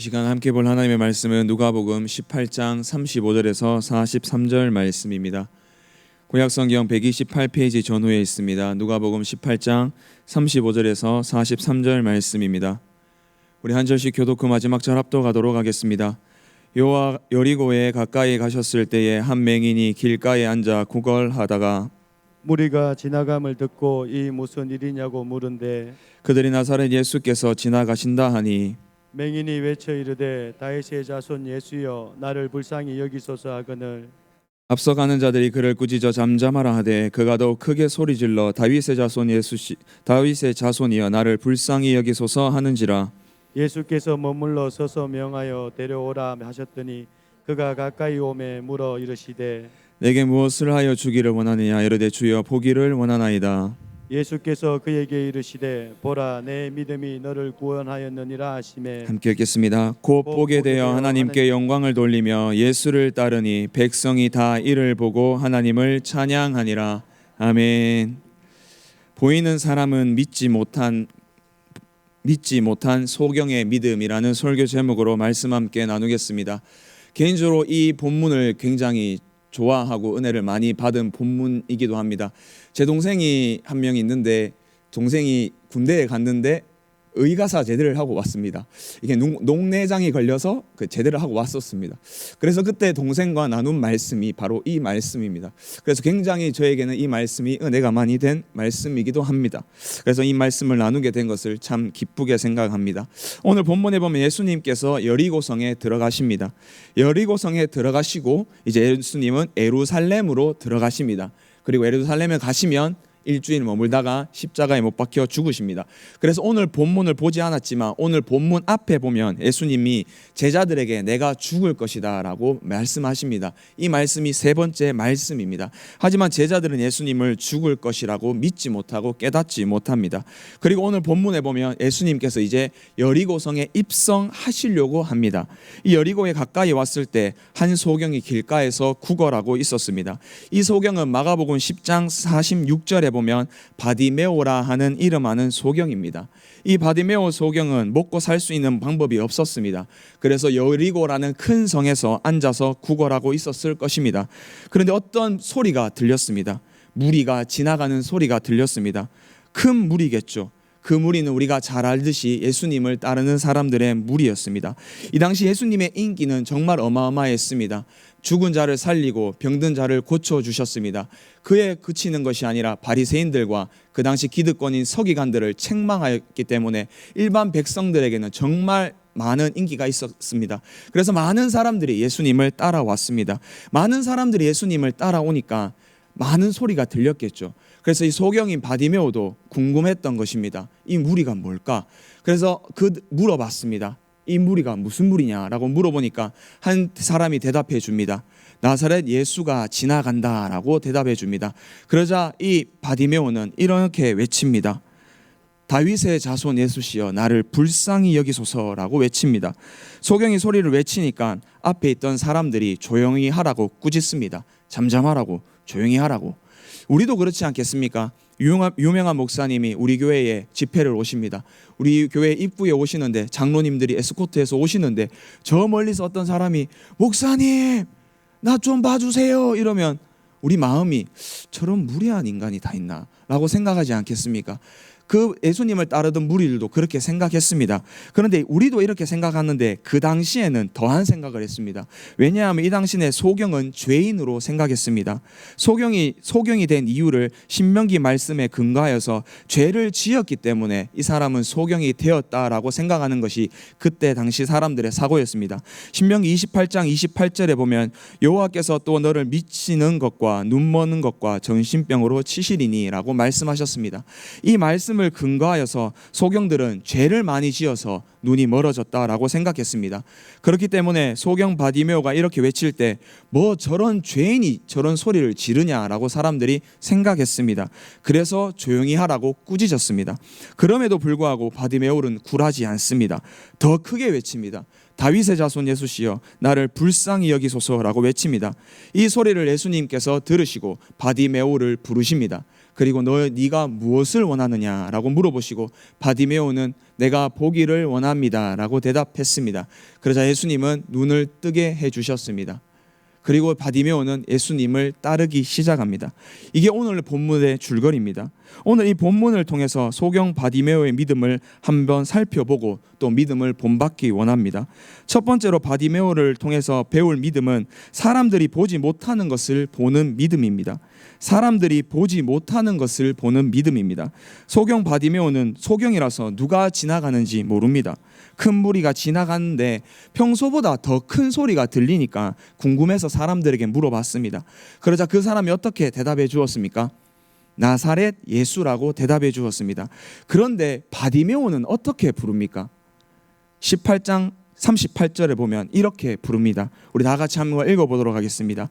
이 시간 함께 볼 하나님의 말씀은 누가복음 18장 35절에서 43절 말씀입니다. 구약 성경 128페이지 전후에 있습니다. 누가복음 18장 35절에서 43절 말씀입니다. 우리 한 절씩 교독 후 마지막 절 합독하도록 하겠습니다. 요아 여리고에 가까이 가셨을 때에 한 맹인이 길가에 앉아 구걸하다가 무리가 지나감을 듣고 이 무슨 일이냐고 물은데 그들이 나사렛 예수께서 지나가신다 하니 맹인이 외쳐 이르되 다윗의 자손 예수여 나를 불쌍히 여기소서 하거늘. 앞서가는 자들이 그를 꾸짖어 잠잠하라 하되 그가 더욱 크게 소리질러 다윗의 자손 예수시 다윗의 자손이여 나를 불쌍히 여기소서 하는지라. 예수께서 머물러 서서 명하여 데려오라 하셨더니 그가 가까이 오매 물어 이르시되 내게 무엇을 하여 주기를 원하느냐? 이르되 주여 보기를 원하나이다 예수께서 그에게 이르시되 보라 내 믿음이 너를 구원하였느니라 하시매 함께 읽겠습니다. 곧 보게 되어 하나님께 영광을 돌리며 예수를 따르니 백성이 다 이를 보고 하나님을 찬양하니라. 아멘. 보이는 사람은 믿지 못한 믿지 못한 소경의 믿음이라는 설교 제목으로 말씀 함께 나누겠습니다. 개인적으로 이 본문을 굉장히 좋아하고 은혜를 많이 받은 본문이기도 합니다. 제 동생이 한 명 있는데 동생이 군대에 갔는데 의가사 제대를 하고 왔습니다. 이게 농, 농내장이 걸려서 그 제대를 하고 왔었습니다. 그래서 그때 동생과 나눈 말씀이 바로 이 말씀입니다. 그래서 굉장히 저에게는 이 말씀이 은혜가 많이 된 말씀이기도 합니다. 그래서 이 말씀을 나누게 된 것을 참 기쁘게 생각합니다. 오늘 본문에 보면 예수님께서 여리고성에 들어가십니다. 여리고성에 들어가시고 이제 예수님은 에루살렘으로 들어가십니다. 그리고 에루살렘에 가시면 일주일 머물다가 십자가에 못 박혀 죽으십니다. 그래서 오늘 본문을 보지 않았지만 오늘 본문 앞에 보면 예수님이 제자들에게 내가 죽을 것이다라고 말씀하십니다. 이 말씀이 세 번째 말씀입니다. 하지만 제자들은 예수님을 죽을 것이라고 믿지 못하고 깨닫지 못합니다. 그리고 오늘 본문에 보면 예수님께서 이제 여리고성에 입성하시려고 합니다. 이 여리고에 가까이 왔을 때 한 소경이 길가에서 구걸하고 있었습니다. 이 소경은 마가복음 10장 46절에 보면 바디메오라 하는 이름하는 소경입니다. 이 바디메오 소경은 먹고 살 수 있는 방법이 없었습니다. 그래서 여리고라는 큰 성에서 앉아서 구걸하고 있었을 것입니다. 그런데 어떤 소리가 들렸습니다. 무리가 지나가는 소리가 들렸습니다. 큰 무리겠죠. 그 무리는 우리가 잘 알듯이 예수님을 따르는 사람들의 무리였습니다. 이 당시 예수님의 인기는 정말 어마어마했습니다. 죽은 자를 살리고 병든 자를 고쳐 주셨습니다. 그에 그치는 것이 아니라 바리새인들과 그 당시 기득권인 서기관들을 책망하였기 때문에 일반 백성들에게는 정말 많은 인기가 있었습니다. 그래서 많은 사람들이 예수님을 따라왔습니다. 많은 사람들이 예수님을 따라오니까 많은 소리가 들렸겠죠. 그래서 이 소경인 바디메오도 궁금했던 것입니다. 이 무리가 뭘까? 그래서 그 물어봤습니다. 이 무리가 무슨 무리냐라고 물어보니까 한 사람이 대답해 줍니다. 나사렛 예수가 지나간다라고 대답해 줍니다. 그러자 이 바디메오는 이렇게 외칩니다. 다윗의 자손 예수시여 나를 불쌍히 여기소서라고 외칩니다. 소경이 소리를 외치니까 앞에 있던 사람들이 조용히 하라고 꾸짖습니다. 잠잠하라고 조용히 하라고. 우리도 그렇지 않겠습니까? 유명한, 유명한 목사님이 우리 교회에 집회를 오십니다. 우리 교회 입구에 오시는데 장로님들이 에스코트해서 오시는데 저 멀리서 어떤 사람이 목사님 나 좀 봐주세요 이러면 우리 마음이 저런 무례한 인간이 다 있나라고 생각하지 않겠습니까? 그 예수님을 따르던 무리들도 그렇게 생각했습니다. 그런데 우리도 이렇게 생각하는데 그 당시에는 더한 생각을 했습니다. 왜냐하면 이 당시에 소경은 죄인으로 생각했습니다. 소경이 소경이 된 이유를 신명기 말씀에 근거하여서 죄를 지었기 때문에 이 사람은 소경이 되었다라고 생각하는 것이 그때 당시 사람들의 사고였습니다. 신명기 28장 28절에 보면 여호와께서 또 너를 미치는 것과 눈 머는 것과 정신병으로 치시리니라고 말씀하셨습니다. 이 말씀을 근거하여서 소경들은 죄를 많이 지어서 눈이 멀어졌다라고 생각했습니다. 그렇기 때문에 소경 바디메오가 이렇게 외칠 때 뭐 저런 죄인이 저런 소리를 지르냐라고 사람들이 생각했습니다. 그래서 조용히 하라고 꾸짖었습니다. 그럼에도 불구하고 바디메오는 굴하지 않습니다. 더 크게 외칩니다. 다윗의 자손 예수시여 나를 불쌍히 여기소서라고 외칩니다. 이 소리를 예수님께서 들으시고 바디메오를 부르십니다. 그리고 너 네가 무엇을 원하느냐라고 물어보시고 바디메오는 내가 보기를 원합니다라고 대답했습니다. 그러자 예수님은 눈을 뜨게 해 주셨습니다. 그리고 바디메오는 예수님을 따르기 시작합니다. 이게 오늘 본문의 줄거리입니다. 오늘 이 본문을 통해서 소경 바디메오의 믿음을 한번 살펴보고 또 믿음을 본받기 원합니다. 첫 번째로 바디메오를 통해서 배울 믿음은 사람들이 보지 못하는 것을 보는 믿음입니다. 사람들이 보지 못하는 것을 보는 믿음입니다. 소경 바디메오는 소경이라서 누가 지나가는지 모릅니다. 큰 무리가 지나가는데 평소보다 더 큰 소리가 들리니까 궁금해서 사람들에게 물어봤습니다. 그러자 그 사람이 어떻게 대답해 주었습니까? 나사렛 예수라고 대답해 주었습니다. 그런데 바디메오는 어떻게 부릅니까? 18장 38절에 보면 이렇게 부릅니다. 우리 다 같이 한번 읽어보도록 하겠습니다.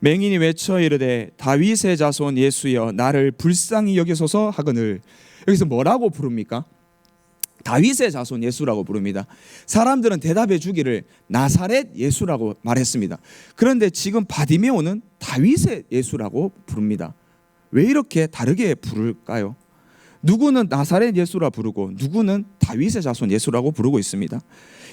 맹인이 외쳐 이르되 다윗의 자손 예수여 나를 불쌍히 여기소서 하거늘 여기서 뭐라고 부릅니까? 다윗의 자손 예수라고 부릅니다. 사람들은 대답해 주기를 나사렛 예수라고 말했습니다. 그런데 지금 바디메오는 다윗의 예수라고 부릅니다. 왜 이렇게 다르게 부를까요? 누구는 나사렛 예수라 부르고 누구는 다윗의 자손 예수라고 부르고 있습니다.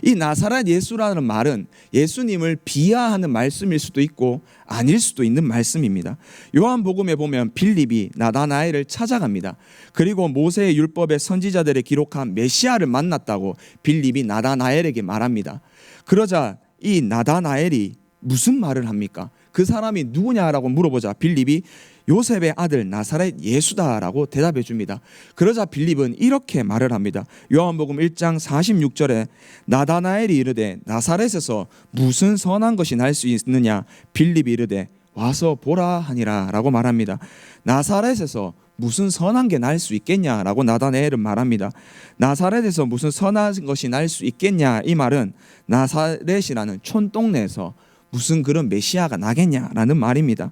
이 나사렛 예수라는 말은 예수님을 비하하는 말씀일 수도 있고 아닐 수도 있는 말씀입니다. 요한복음에 보면 빌립이 나다나엘을 찾아갑니다. 그리고 모세의 율법의 선지자들의 기록한 메시아를 만났다고 빌립이 나다나엘에게 말합니다. 그러자 이 나다나엘이 무슨 말을 합니까? 그 사람이 누구냐라고 물어보자 빌립이 요셉의 아들 나사렛 예수다라고 대답해 줍니다. 그러자 빌립은 이렇게 말을 합니다. 요한복음 1장 46절에 나다나엘이 이르되 나사렛에서 무슨 선한 것이 날 수 있느냐 빌립이 이르되 와서 보라 하니라라고 말합니다. 나사렛에서 무슨 선한 게 날 수 있겠냐라고 나다나엘은 말합니다. 나사렛에서 무슨 선한 것이 날 수 있겠냐 이 말은 나사렛이라는 촌동네에서 무슨 그런 메시아가 나겠냐라는 말입니다.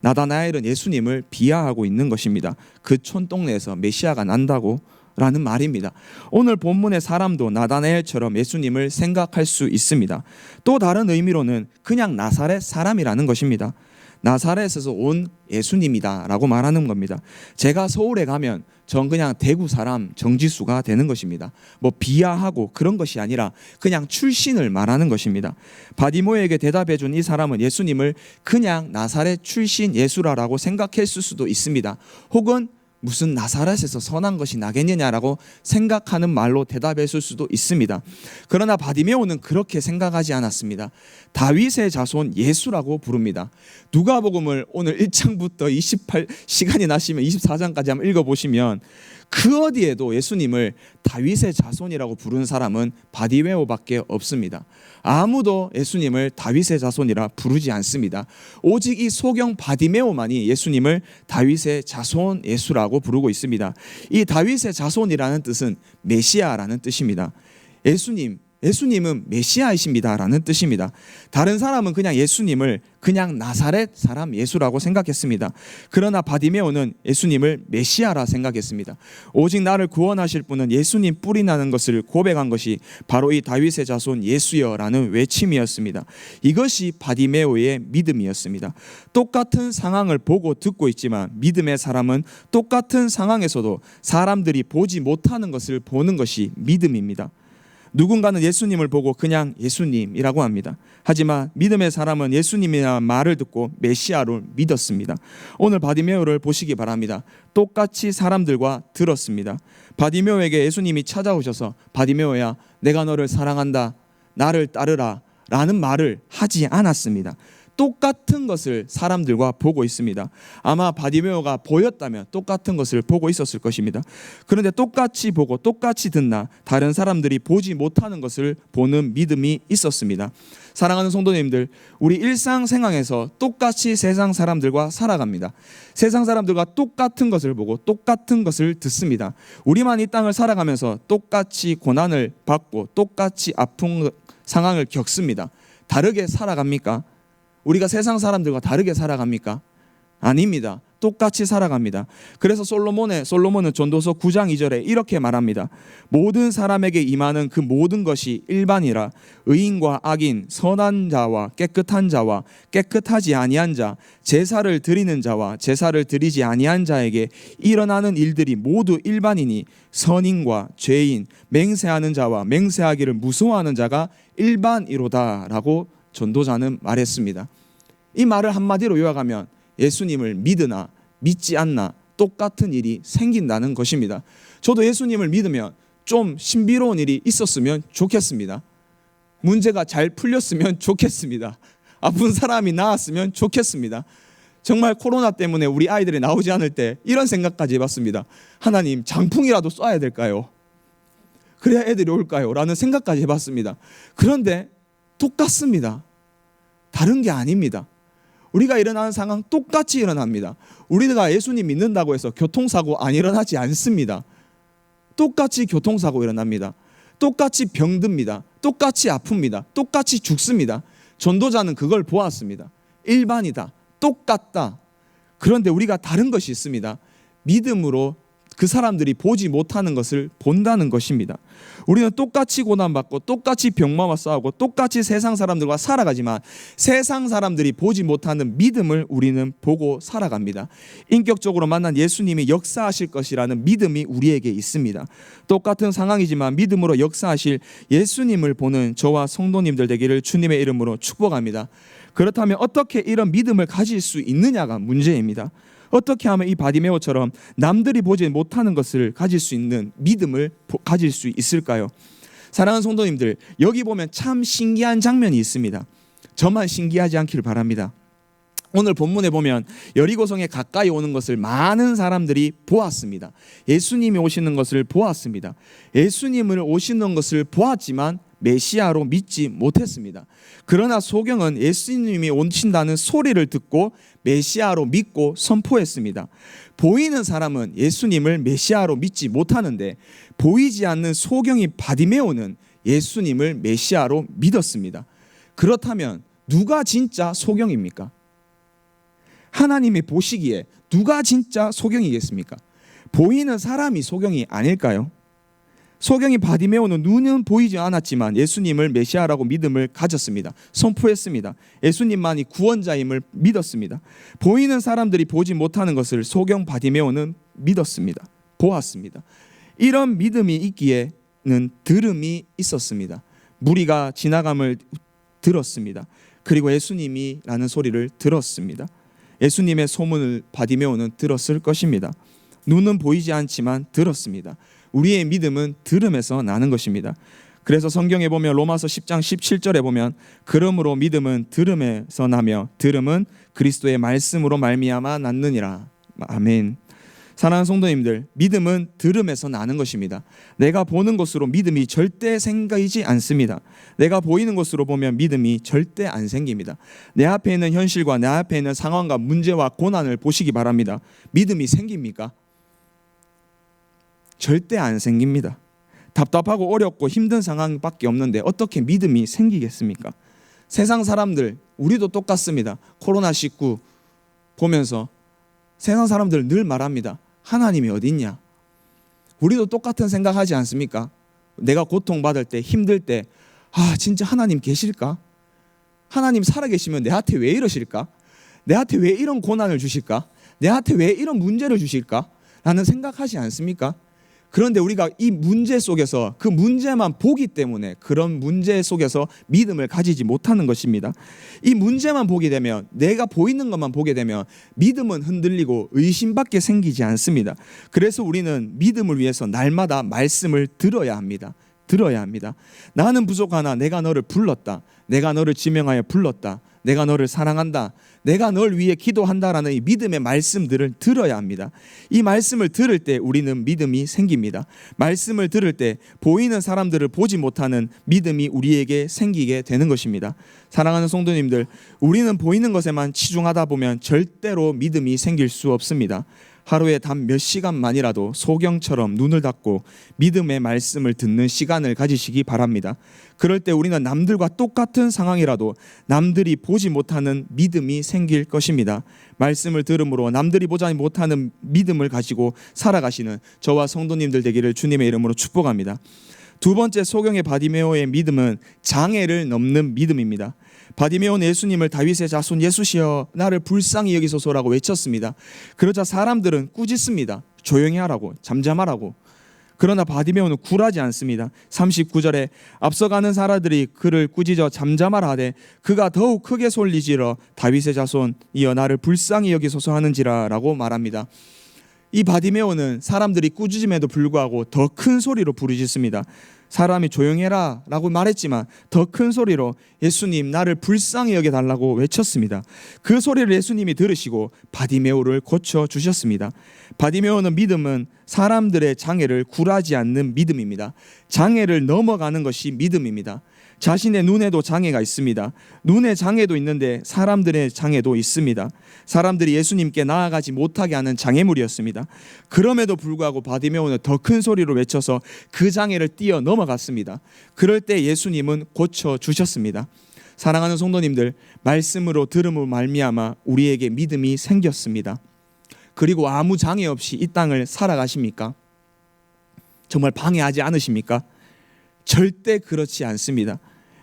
나다나엘은 예수님을 비하하고 있는 것입니다. 그 촌동네에서 메시아가 난다고 라는 말입니다. 오늘 본문의 사람도 나다나엘처럼 예수님을 생각할 수 있습니다. 또 다른 의미로는 그냥 나사렛 사람이라는 것입니다. 나사렛에서 온 예수님이다라고 말하는 겁니다. 제가 서울에 가면 전 그냥 대구 사람 정지수가 되는 것입니다. 뭐 비하하고 그런 것이 아니라 그냥 출신을 말하는 것입니다. 바디모에게 대답해 준 이 사람은 예수님을 그냥 나사렛 출신 예수라라고 생각했을 수도 있습니다. 혹은 무슨 나사렛에서 선한 것이 나겠느냐라고 생각하는 말로 대답했을 수도 있습니다. 그러나 바디메오는 그렇게 생각하지 않았습니다. 다윗의 자손 예수라고 부릅니다. 누가복음을 오늘 1장부터 28 시간이 나시면 24장까지 한번 읽어 보시면 그 어디에도 예수님을 다윗의 자손이라고 부르는 사람은 바디메오밖에 없습니다. 아무도 예수님을 다윗의 자손이라 부르지 않습니다. 오직 이 소경 바디메오만이 예수님을 다윗의 자손 예수라고 부르고 있습니다. 이 다윗의 자손이라는 뜻은 메시아라는 뜻입니다. 예수님 예수님은 메시아이십니다라는 뜻입니다. 다른 사람은 그냥 예수님을 그냥 나사렛 사람 예수라고 생각했습니다. 그러나 바디메오는 예수님을 메시아라 생각했습니다. 오직 나를 구원하실 분은 예수님 뿌리 나는 것을 고백한 것이 바로 이 다윗의 자손 예수여라는 외침이었습니다. 이것이 바디메오의 믿음이었습니다. 똑같은 상황을 보고 듣고 있지만 믿음의 사람은 똑같은 상황에서도 사람들이 보지 못하는 것을 보는 것이 믿음입니다. 누군가는 예수님을 보고 그냥 예수님이라고 합니다. 하지만 믿음의 사람은 예수님이라는 말을 듣고 메시아를 믿었습니다. 오늘 바디메오를 보시기 바랍니다. 똑같이 사람들과 들었습니다. 바디메오에게 예수님이 찾아오셔서 바디메오야 내가 너를 사랑한다. 나를 따르라. 라는 말을 하지 않았습니다. 똑같은 것을 사람들과 보고 있습니다. 아마 바디메오가 보였다면 똑같은 것을 보고 있었을 것입니다. 그런데 똑같이 보고 똑같이 듣나 다른 사람들이 보지 못하는 것을 보는 믿음이 있었습니다. 사랑하는 성도님들, 우리 일상 생활에서 똑같이 세상 사람들과 살아갑니다. 세상 사람들과 똑같은 것을 보고 똑같은 것을 듣습니다. 우리만 이 땅을 살아가면서 똑같이 고난을 받고 똑같이 아픈 상황을 겪습니다. 다르게 살아갑니까? 우리가 세상 사람들과 다르게 살아갑니까? 아닙니다. 똑같이 살아갑니다. 그래서 솔로몬의 솔로몬은 전도서 9장 2절에 이렇게 말합니다. 모든 사람에게 임하는 그 모든 것이 일반이라 의인과 악인, 선한 자와 깨끗한 자와 깨끗하지 아니한 자, 제사를 드리는 자와 제사를 드리지 아니한 자에게 일어나는 일들이 모두 일반이니 선인과 죄인, 맹세하는 자와 맹세하기를 무서워하는 자가 일반이로다라고 전도자는 말했습니다. 이 말을 한마디로 요약하면 예수님을 믿으나 믿지 않나 똑같은 일이 생긴다는 것입니다. 저도 예수님을 믿으면 좀 신비로운 일이 있었으면 좋겠습니다. 문제가 잘 풀렸으면 좋겠습니다. 아픈 사람이 나았으면 좋겠습니다. 정말 코로나 때문에 우리 아이들이 나오지 않을 때 이런 생각까지 해봤습니다. 하나님 장풍이라도 쏴야 될까요? 그래야 애들이 올까요? 라는 생각까지 해봤습니다. 그런데 똑같습니다. 다른 게 아닙니다. 우리가 일어나는 상황 똑같이 일어납니다. 우리가 예수님 믿는다고 해서 교통사고 안 일어나지 않습니다. 똑같이 교통사고 일어납니다. 똑같이 병듭니다. 똑같이 아픕니다. 똑같이 죽습니다. 전도자는 그걸 보았습니다. 일반이다. 똑같다. 그런데 우리가 다른 것이 있습니다. 믿음으로 그 사람들이 보지 못하는 것을 본다는 것입니다. 우리는 똑같이 고난받고 똑같이 병마와 싸우고 똑같이 세상 사람들과 살아가지만 세상 사람들이 보지 못하는 믿음을 우리는 보고 살아갑니다. 인격적으로 만난 예수님이 역사하실 것이라는 믿음이 우리에게 있습니다. 똑같은 상황이지만 믿음으로 역사하실 예수님을 보는 저와 성도님들 되기를 주님의 이름으로 축복합니다. 그렇다면 어떻게 이런 믿음을 가질 수 있느냐가 문제입니다. 어떻게 하면 이 바디메오처럼 남들이 보지 못하는 것을 가질 수 있는 믿음을 보- 가질 수 있을까요? 사랑하는 성도님들, 여기 보면 참 신기한 장면이 있습니다. 저만 신기하지 않기를 바랍니다. 오늘 본문에 보면 여리고성에 가까이 오는 것을 많은 사람들이 보았습니다. 예수님이 오시는 것을 보았습니다. 예수님을 오시는 것을 보았지만 메시아로 믿지 못했습니다. 그러나 소경은 예수님이 오신다는 소리를 듣고 메시아로 믿고 선포했습니다. 보이는 사람은 예수님을 메시아로 믿지 못하는데 보이지 않는 소경이 바디메오는 예수님을 메시아로 믿었습니다. 그렇다면 누가 진짜 소경입니까? 하나님이 보시기에 누가 진짜 소경이겠습니까? 보이는 사람이 소경이 아닐까요? 소경이 바디메오는 눈은 보이지 않았지만 예수님을 메시아라고 믿음을 가졌습니다. 선포했습니다. 예수님만이 구원자임을 믿었습니다. 보이는 사람들이 보지 못하는 것을 소경 바디메오는 믿었습니다. 보았습니다. 이런 믿음이 있기에는 들음이 있었습니다. 무리가 지나감을 들었습니다. 그리고 예수님이라는 소리를 들었습니다. 예수님의 소문을 바디메오는 들었을 것입니다. 눈은 보이지 않지만 들었습니다. 우리의 믿음은 들음에서 나는 것입니다. 그래서 성경에 보면 로마서 10장 17절에 보면 그러므로 믿음은 들음에서 나며 들음은 그리스도의 말씀으로 말미암아 낳느니라. 아멘. 사랑하는 성도님들, 믿음은 들음에서 나는 것입니다. 내가 보는 것으로 믿음이 절대 생기지 않습니다. 내가 보이는 것으로 보면 믿음이 절대 안 생깁니다. 내 앞에 있는 현실과 내 앞에 있는 상황과 문제와 고난을 보시기 바랍니다. 믿음이 생깁니까? 절대 안 생깁니다. 답답하고 어렵고 힘든 상황밖에 없는데 어떻게 믿음이 생기겠습니까? 세상 사람들 우리도 똑같습니다. 코로나 19 보면서 세상 사람들 늘 말합니다. 하나님이 어디 있냐? 우리도 똑같은 생각하지 않습니까? 내가 고통받을 때 힘들 때 아, 진짜 하나님 계실까? 하나님 살아계시면 내한테 왜 이러실까? 내한테 왜 이런 고난을 주실까? 내한테 왜 이런 문제를 주실까? 라는 생각하지 않습니까? 그런데 우리가 이 문제 속에서 그 문제만 보기 때문에 그런 문제 속에서 믿음을 가지지 못하는 것입니다. 이 문제만 보게 되면 내가 보이는 것만 보게 되면 믿음은 흔들리고 의심밖에 생기지 않습니다. 그래서 우리는 믿음을 위해서 날마다 말씀을 들어야 합니다. 들어야 합니다. 나는 부족하나 내가 너를 불렀다. 내가 너를 지명하여 불렀다. 내가 너를 사랑한다. 내가 널 위해 기도한다라는 이 믿음의 말씀들을 들어야 합니다. 이 말씀을 들을 때 우리는 믿음이 생깁니다. 말씀을 들을 때 보이는 사람들을 보지 못하는 믿음이 우리에게 생기게 되는 것입니다. 사랑하는 성도님들, 우리는 보이는 것에만 치중하다 보면 절대로 믿음이 생길 수 없습니다. 하루에 단 몇 시간만이라도 소경처럼 눈을 닫고 믿음의 말씀을 듣는 시간을 가지시기 바랍니다. 그럴 때 우리는 남들과 똑같은 상황이라도 남들이 보지 못하는 믿음이 생길 것입니다. 말씀을 들음으로 남들이 보지 못하는 믿음을 가지고 살아가시는 저와 성도님들 되기를 주님의 이름으로 축복합니다. 두 번째 소경의 바디메오의 믿음은 장애를 넘는 믿음입니다. 바디메오는 예수님을 다윗의 자손 예수시여 나를 불쌍히 여기소서라고 외쳤습니다. 그러자 사람들은 꾸짖습니다. 조용히 하라고 잠잠하라고. 그러나 바디메오는 굴하지 않습니다. 39절에 앞서가는 사람들이 그를 꾸짖어 잠잠하라 하되 그가 더욱 크게 솔리지러 다윗의 자손 이여 나를 불쌍히 여기소서 하는지라라고 말합니다. 이 바디메오는 사람들이 꾸짖음에도 불구하고 더 큰 소리로 부르짖습니다. 사람이 조용해라 라고 말했지만 더 큰 소리로 예수님 나를 불쌍히 여겨 달라고 외쳤습니다. 그 소리를 예수님이 들으시고 바디메오를 고쳐 주셨습니다. 바디메오는 믿음은 사람들의 장애를 굴하지 않는 믿음입니다. 장애를 넘어가는 것이 믿음입니다. 자신의 눈에도 장애가 있습니다. 눈에 장애도 있는데 사람들의 장애도 있습니다. 사람들이 예수님께 나아가지 못하게 하는 장애물이었습니다. 그럼에도 불구하고 바디메오는 더 큰 소리로 외쳐서 그 장애를 뛰어 넘어갔습니다. 그럴 때 예수님은 고쳐 주셨습니다. 사랑하는 성도님들, 말씀으로 들음으로 말미암아 우리에게 믿음이 생겼습니다. 그리고 아무 장애 없이 이 땅을 살아가십니까? 정말 방해하지 않으십니까? 절대 그렇지 않습니다.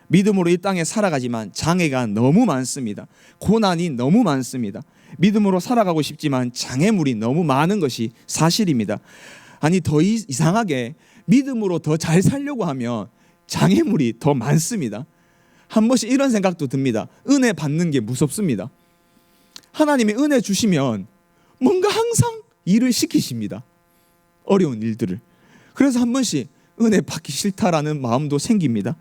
믿음으로 이 땅에 살아가지만 장애가 너무 많습니다. 고난이 너무 많습니다. 믿음으로 살아가고 싶지만 장애물이 너무 많은 것이 사실입니다. 아니 더 이- 이상하게 믿음으로 더 잘 살려고 하면 장애물이 더 많습니다. 한 번씩 이런 생각도 듭니다. 은혜 받는 게 무섭습니다. 하나님이 은혜 주시면 뭔가 항상 일을 시키십니다. 어려운 일들을. 그래서 한 번씩 은혜 받기 싫다라는 마음도 생깁니다.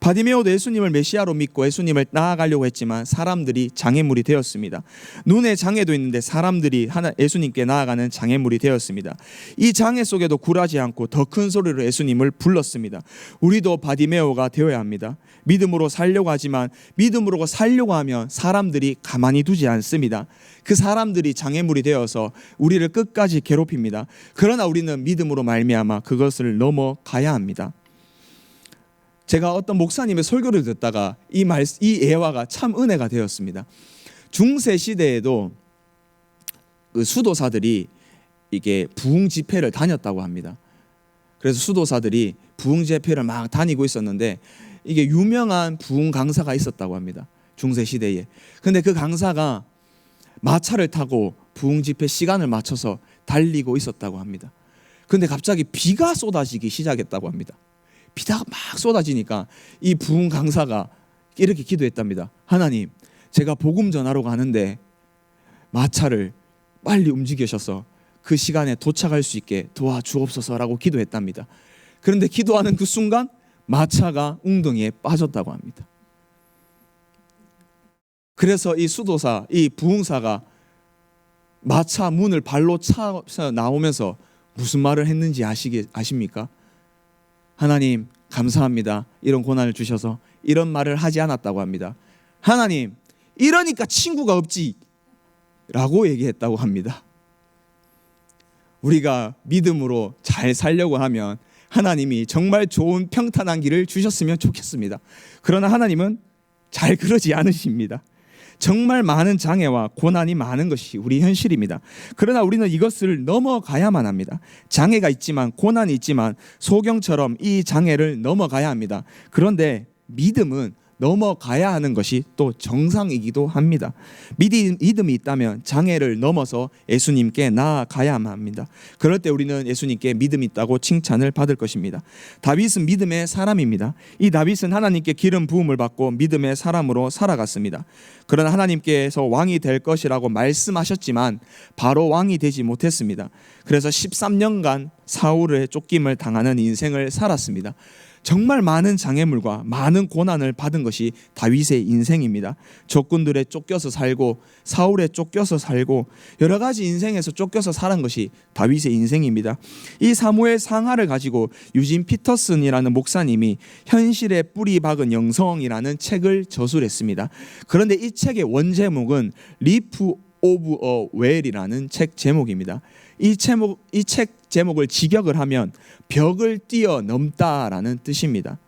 바디메오도 예수님을 메시아로 믿고 예수님을 나아가려고 했지만 사람들이 장애물이 되었습니다. 눈에 장애도 있는데 사람들이 하나 예수님께 나아가는 장애물이 되었습니다. 이 장애 속에도 굴하지 않고 더 큰 소리로 예수님을 불렀습니다. 우리도 바디메오가 되어야 합니다. 믿음으로 살려고 하지만 믿음으로 살려고 하면 사람들이 가만히 두지 않습니다. 그 사람들이 장애물이 되어서 우리를 끝까지 괴롭힙니다. 그러나 우리는 믿음으로 말미암아 그것을 넘어가 야 합니다. 제가 어떤 목사님의 설교를 듣다가 이 말, 이 예화가 참 은혜가 되었습니다. 중세 시대에도 그 수도사들이 이게 부흥 집회를 다녔다고 합니다. 그래서 수도사들이 부흥 집회를 막 다니고 있었는데 이게 유명한 부흥 강사가 있었다고 합니다. 중세 시대에. 근데 그 강사가 마차를 타고 부흥 집회 시간을 맞춰서 달리고 있었다고 합니다. 근데 갑자기 비가 쏟아지기 시작했다고 합니다. 비가 막 쏟아지니까 이 부흥 강사가 이렇게 기도했답니다. 하나님, 제가 복음 전하러 가는데 마차를 빨리 움직이셔서 그 시간에 도착할 수 있게 도와주옵소서라고 기도했답니다. 그런데 기도하는 그 순간 마차가 웅덩이에 빠졌다고 합니다. 그래서 이 수도사, 이 부흥사가 마차 문을 발로 차서 나오면서 무슨 말을 했는지 아시게 아십니까? 하나님 감사합니다. 이런 고난을 주셔서 이런 말을 하지 않았다고 합니다. 하나님 이러니까 친구가 없지 라고 얘기했다고 합니다. 우리가 믿음으로 잘 살려고 하면 하나님이 정말 좋은 평탄한 길을 주셨으면 좋겠습니다. 그러나 하나님은 잘 그러지 않으십니다. 정말 많은 장애와 고난이 많은 것이 우리 현실입니다. 그러나 우리는 이것을 넘어가야만 합니다. 장애가 있지만 고난이 있지만 소경처럼 이 장애를 넘어가야 합니다. 그런데 믿음은 넘어가야 하는 것이 또 정상이기도 합니다. 믿음, 믿음이 있다면 장애를 넘어서 예수님께 나아가야만 합니다. 그럴 때 우리는 예수님께 믿음이 있다고 칭찬을 받을 것입니다. 다윗은 믿음의 사람입니다. 이 다윗은 하나님께 기름 부음을 받고 믿음의 사람으로 살아갔습니다. 그러나 하나님께서 왕이 될 것이라고 말씀하셨지만 바로 왕이 되지 못했습니다. 그래서 13년간 사울의 쫓김을 당하는 인생을 살았습니다. 정말 많은 장애물과 많은 고난을 받은 것이 다윗의 인생입니다. 적군들에 쫓겨서 살고 사울에 쫓겨서 살고 여러 가지 인생에서 쫓겨서 사는 것이 다윗의 인생입니다. 이 사무엘 상하를 가지고 유진 피터슨이라는 목사님이 현실에 뿌리 박은 영성이라는 책을 저술했습니다. 그런데 이 책의 원제목은 리프 오브 어 웰이라는 책 제목입니다. 이 제목 이 책 제목을 직역을 하면 벽을 뛰어넘다라는 뜻입니다.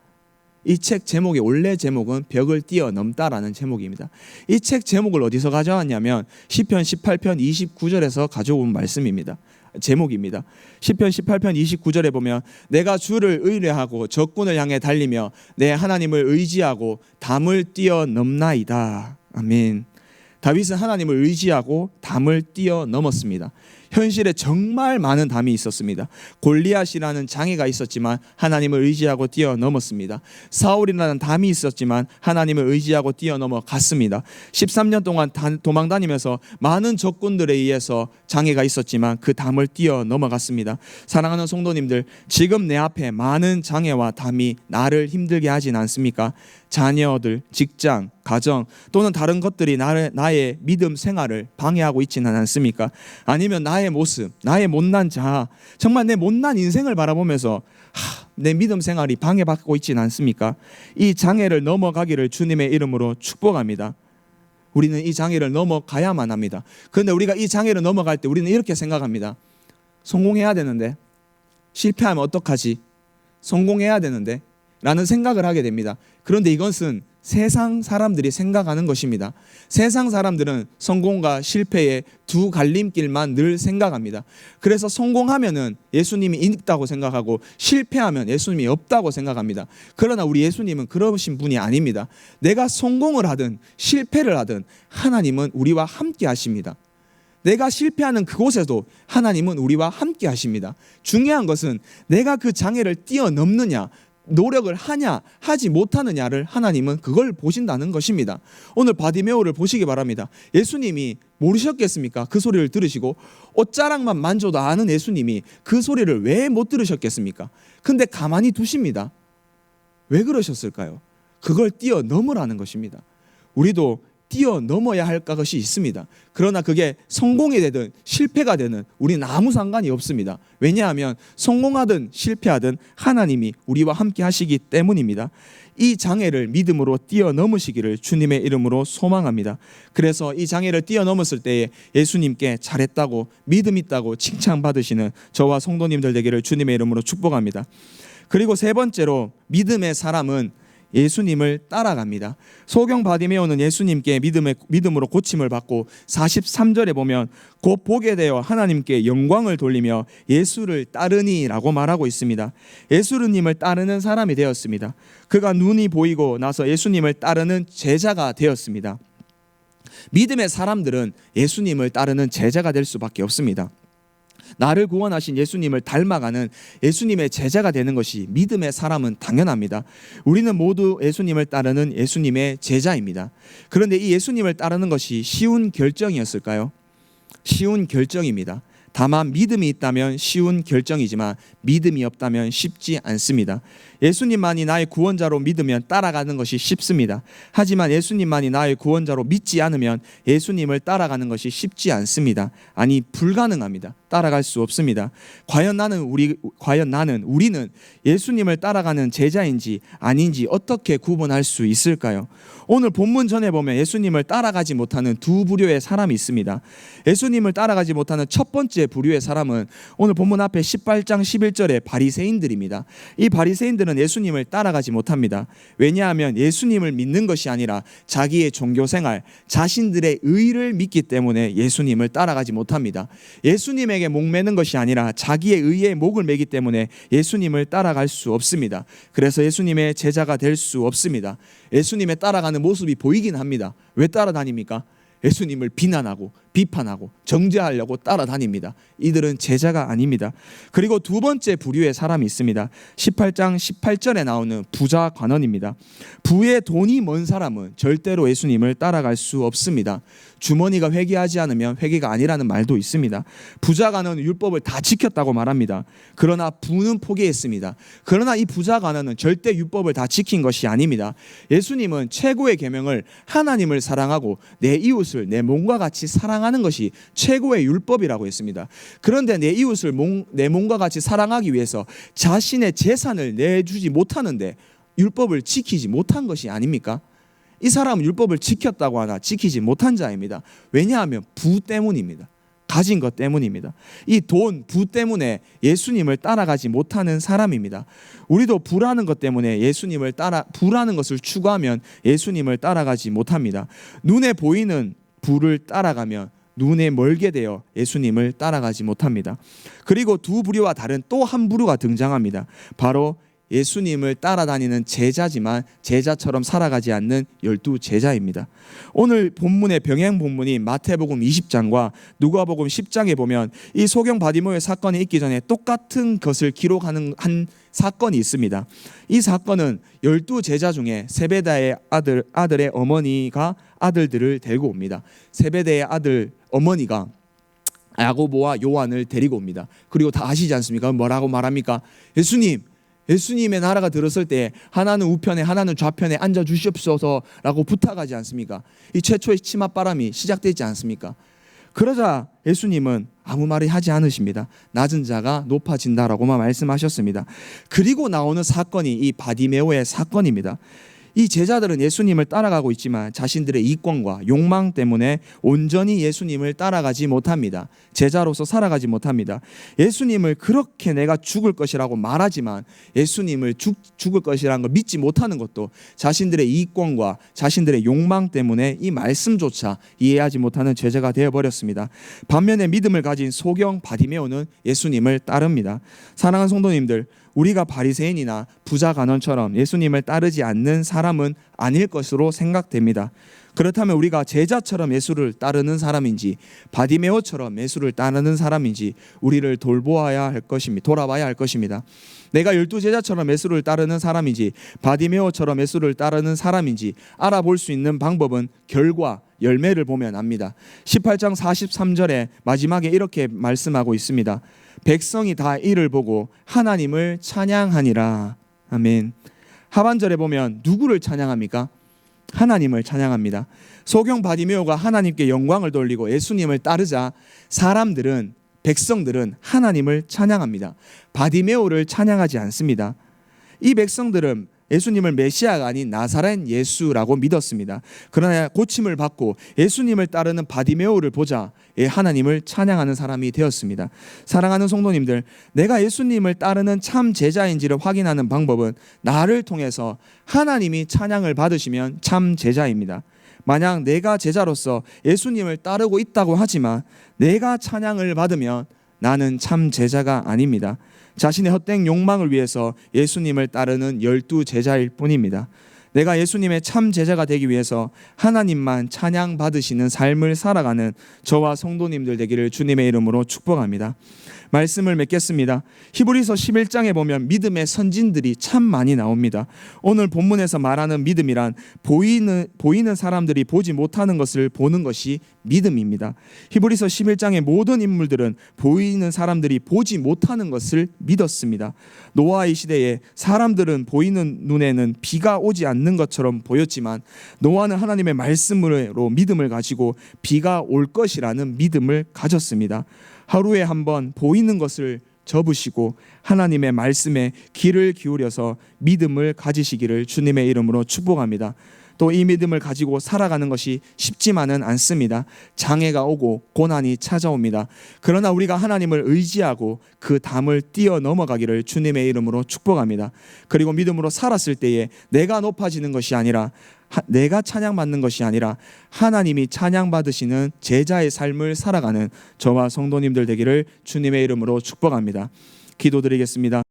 이 책 제목의 원래 제목은 벽을 뛰어넘다라는 제목입니다. 이 책 제목을 어디서 가져왔냐면 시편 18편 29절에서 가져온 말씀입니다. 제목입니다. 시편 18편 29절에 보면 내가 주를 의뢰하고 적군을 향해 달리며 내 하나님을 의지하고 담을 뛰어넘나이다. 아멘. 다윗은 하나님을 의지하고 담을 뛰어넘었습니다. 현실에 정말 많은 담이 있었습니다. 골리앗이라는 장애가 있었지만 하나님을 의지하고 뛰어넘었습니다. 사울이라는 담이 있었지만 하나님을 의지하고 뛰어넘어 갔습니다. 13년 동안 단- 도망 다니면서 많은 적군들에 의해서 장애가 있었지만 그 담을 뛰어넘어 갔습니다. 사랑하는 성도님들, 지금 내 앞에 많은 장애와 담이 나를 힘들게 하진 않습니까? 자녀들, 직장, 가정 또는 다른 것들이 나를, 나의 믿음 생활을 방해하고 있지는 않습니까? 아니면 나의 모습, 나의 못난 자아, 정말 내 못난 인생을 바라보면서 하, 내 믿음 생활이 방해받고 있지는 않습니까? 이 장애를 넘어가기를 주님의 이름으로 축복합니다. 우리는 이 장애를 넘어가야만 합니다. 그런데 우리가 이 장애를 넘어갈 때 우리는 이렇게 생각합니다. 성공해야 되는데 실패하면 어떡하지? 성공해야 되는데 라는 생각을 하게 됩니다. 그런데 이것은 세상 사람들이 생각하는 것입니다. 세상 사람들은 성공과 실패의 두 갈림길만 늘 생각합니다. 그래서 성공하면은 예수님이 있다고 생각하고 실패하면 예수님이 없다고 생각합니다. 그러나 우리 예수님은 그러신 분이 아닙니다. 내가 성공을 하든 실패를 하든 하나님은 우리와 함께 하십니다. 내가 실패하는 그곳에도 하나님은 우리와 함께 하십니다. 중요한 것은 내가 그 장애를 뛰어넘느냐, 노력을 하냐, 하지 못하느냐를 하나님은 그걸 보신다는 것입니다. 오늘 바디메오를 보시기 바랍니다. 예수님이 모르셨겠습니까? 그 소리를 들으시고 옷자락만 만져도 아는 예수님이 그 소리를 왜 못 들으셨겠습니까? 근데 가만히 두십니다. 왜 그러셨을까요? 그걸 뛰어넘으라는 것입니다. 우리도 뛰어넘어야 할 것이 있습니다. 그러나 그게 성공이 되든 실패가 되든 우리는 아무 상관이 없습니다. 왜냐하면 성공하든 실패하든 하나님이 우리와 함께 하시기 때문입니다. 이 장애를 믿음으로 뛰어넘으시기를 주님의 이름으로 소망합니다. 그래서 이 장애를 뛰어넘었을 때에 예수님께 잘했다고 믿음 있다고 칭찬받으시는 저와 성도님들 되기를 주님의 이름으로 축복합니다. 그리고 세 번째로 믿음의 사람은 예수님을 따라갑니다. 소경 바디메오는 예수님께 믿음의 믿음으로 고침을 받고 43절에 보면 곧 보게 되어 하나님께 영광을 돌리며 예수를 따르니라고 말하고 있습니다. 예수님을 따르는 사람이 되었습니다. 그가 눈이 보이고 나서 예수님을 따르는 제자가 되었습니다. 믿음의 사람들은 예수님을 따르는 제자가 될 수밖에 없습니다. 나를 구원하신 예수님을 닮아가는 예수님의 제자가 되는 것이 믿음의 사람은 당연합니다. 우리는 모두 예수님을 따르는 예수님의 제자입니다. 그런데 이 예수님을 따르는 것이 쉬운 결정이었을까요? 쉬운 결정입니다. 다만 믿음이 있다면 쉬운 결정이지만 믿음이 없다면 쉽지 않습니다. 예수님만이 나의 구원자로 믿으면 따라가는 것이 쉽습니다. 하지만 예수님만이 나의 구원자로 믿지 않으면 예수님을 따라가는 것이 쉽지 않습니다. 아니 불가능합니다. 따라갈 수 없습니다. 과연 나는 우리 과연 나는 우리는 예수님을 따라가는 제자인지 아닌지 어떻게 구분할 수 있을까요? 오늘 본문 전에 보면 예수님을 따라가지 못하는 두 부류의 사람이 있습니다. 예수님을 따라가지 못하는 첫 번째 부류의 사람은 오늘 본문 앞에 18장 11절의 바리새인들입니다. 이 바리새인들 은 예수님을 따라가지 못합니다. 왜냐하면 예수님을 믿는 것이 아니라 자기의 종교 생활, 자신들의 의를 믿기 때문에 예수님을 따라가지 못합니다. 예수님에게 목매는 것이 아니라 자기의 의에 목을 매기 때문에 예수님을 따라갈 수 없습니다. 그래서 예수님의 제자가 될 수 없습니다. 예수님에 따라가는 모습이 보이긴 합니다. 왜 따라다닙니까? 예수님을 비난하고 비판하고 정죄하려고 따라다닙니다. 이들은 제자가 아닙니다. 그리고 두 번째 부류의 사람이 있습니다. 18장 18절에 나오는 부자 관원입니다. 부의 돈이 먼 사람은 절대로 예수님을 따라갈 수 없습니다. 주머니가 회개하지 않으면 회개가 아니라는 말도 있습니다. 부자 관원은 율법을 다 지켰다고 말합니다. 그러나 부는 포기했습니다. 그러나 이 부자 관원은 절대 율법을 다 지킨 것이 아닙니다. 예수님은 최고의 계명을 하나님을 사랑하고 내 이웃을 내 몸과 같이 사랑하 는 것이 최고의 율법이라고 했습니다. 그런데 내 이웃을 몸, 내 몸과 같이 사랑하기 위해서 자신의 재산을 내주지 못하는데 율법을 지키지 못한 것이 아닙니까? 이 사람은 율법을 지켰다고 하나 지키지 못한 자입니다. 왜냐하면 부 때문입니다. 가진 것 때문입니다. 이 돈, 부 때문에 예수님을 따라가지 못하는 사람입니다. 우리도 부라는 것 때문에 예수님을 따라 부라는 것을 추구하면 예수님을 따라가지 못합니다. 눈에 보이는 부를 따라가면 눈에 멀게 되어 예수님을 따라가지 못합니다. 그리고 두 부류와 다른 또 한 부류가 등장합니다. 바로 예수님을 따라다니는 제자지만 제자처럼 살아가지 않는 열두 제자입니다. 오늘 본문의 병행 본문이 마태복음 20장과 누가복음 10장에 보면 이 소경 바디모의 사건이 있기 전에 똑같은 것을 기록하는 한 사건이 있습니다. 이 사건은 열두 제자 중에 세베다의 아들 아들의 어머니가 아들들을 데리고 옵니다. 세베대의 아들 어머니가 야고보와 요한을 데리고 옵니다. 그리고 다 아시지 않습니까? 뭐라고 말합니까? 예수님, 예수님의 나라가 들었을 때 하나는 우편에 하나는 좌편에 앉아 주시옵소서라고 부탁하지 않습니까? 이 최초의 치맛바람이 시작되지 않습니까? 그러자 예수님은 아무 말을 하지 않으십니다. 낮은 자가 높아진다라고만 말씀하셨습니다. 그리고 나오는 사건이 이 바디메오의 사건입니다. 이 제자들은 예수님을 따라가고 있지만 자신들의 이권과 욕망 때문에 온전히 예수님을 따라가지 못합니다. 제자로서 살아가지 못합니다. 예수님을 그렇게 내가 죽을 것이라고 말하지만 예수님을 죽, 죽을 것이라는 걸 믿지 못하는 것도 자신들의 이권과 자신들의 욕망 때문에 이 말씀조차 이해하지 못하는 제자가 되어 버렸습니다. 반면에 믿음을 가진 소경 바디메오는 예수님을 따릅니다. 사랑하는 성도님들, 우리가 바리새인이나 부자 간원처럼 예수님을 따르지 않는 사람은 아닐 것으로 생각됩니다. 그렇다면 우리가 제자처럼 예수를 따르는 사람인지 바디메오처럼 예수를 따르는 사람인지 우리를 돌보아야 할 것입니다. 돌아봐야 할 것입니다. 내가 열두 제자처럼 예수를 따르는 사람인지 바디메오처럼 예수를 따르는 사람인지 알아볼 수 있는 방법은 결과 열매를 보면 압니다. 18장 43절에 마지막에 이렇게 말씀하고 있습니다. 백성이 다 이를 보고 하나님을 찬양하니라. 아멘. 하반절에 보면 누구를 찬양합니까? 하나님을 찬양합니다. 소경 바디메오가 하나님께 영광을 돌리고 예수님을 따르자 사람들은 백성들은 하나님을 찬양합니다. 바디메오를 찬양하지 않습니다. 이 백성들은 예수님을 메시아가 아닌 나사렛 예수라고 믿었습니다. 그러나 고침을 받고 예수님을 따르는 바디메오를 보자 예, 하나님을 찬양하는 사람이 되었습니다. 사랑하는 성도님들, 내가 예수님을 따르는 참 제자인지를 확인하는 방법은 나를 통해서 하나님이 찬양을 받으시면 참 제자입니다. 만약 내가 제자로서 예수님을 따르고 있다고 하지만 내가 찬양을 받으면 나는 참 제자가 아닙니다. 자신의 헛된 욕망을 위해서 예수님을 따르는 열두 제자일 뿐입니다. 내가 예수님의 참 제자가 되기 위해서 하나님만 찬양 받으시는 삶을 살아가는 저와 성도님들 되기를 주님의 이름으로 축복합니다. 말씀을 맺겠습니다. 히브리서 11장에 보면 믿음의 선진들이 참 많이 나옵니다. 오늘 본문에서 말하는 믿음이란 보이는 보이는 사람들이 보지 못하는 것을 보는 것이 믿음입니다. 히브리서 11장의 모든 인물들은 보이는 사람들이 보지 못하는 것을 믿었습니다. 노아의 시대에 사람들은 보이는 눈에는 비가 오지 않는 것처럼 보였지만 노아는 하나님의 말씀으로 믿음을 가지고 비가 올 것이라는 믿음을 가졌습니다. 하루에 한 번 보이는 것을 접으시고 하나님의 말씀에 귀를 기울여서 믿음을 가지시기를 주님의 이름으로 축복합니다. 또 이 믿음을 가지고 살아가는 것이 쉽지만은 않습니다. 장애가 오고 고난이 찾아옵니다. 그러나 우리가 하나님을 의지하고 그 담을 뛰어 넘어가기를 주님의 이름으로 축복합니다. 그리고 믿음으로 살았을 때에 내가 높아지는 것이 아니라 하- 내가 찬양받는 것이 아니라 하나님이 찬양받으시는 제자의 삶을 살아가는 저와 성도님들 되기를 주님의 이름으로 축복합니다. 기도드리겠습니다.